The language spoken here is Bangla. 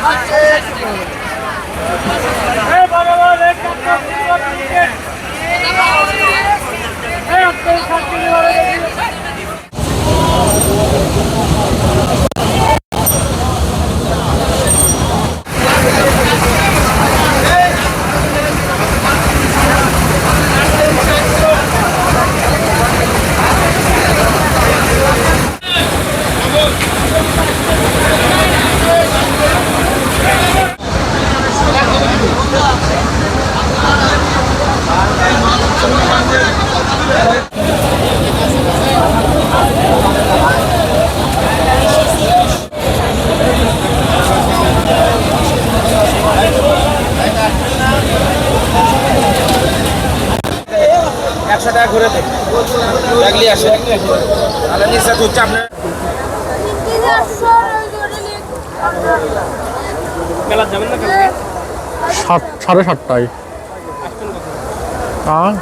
você, mano. একশো টাকা ঘুরে দেন লাগলি আসে। তাহলে নিশ্চয় হচ্ছে আপনার। মেলা যাবেন না সাত সাড়ে সাতটায়। হ্যাঁ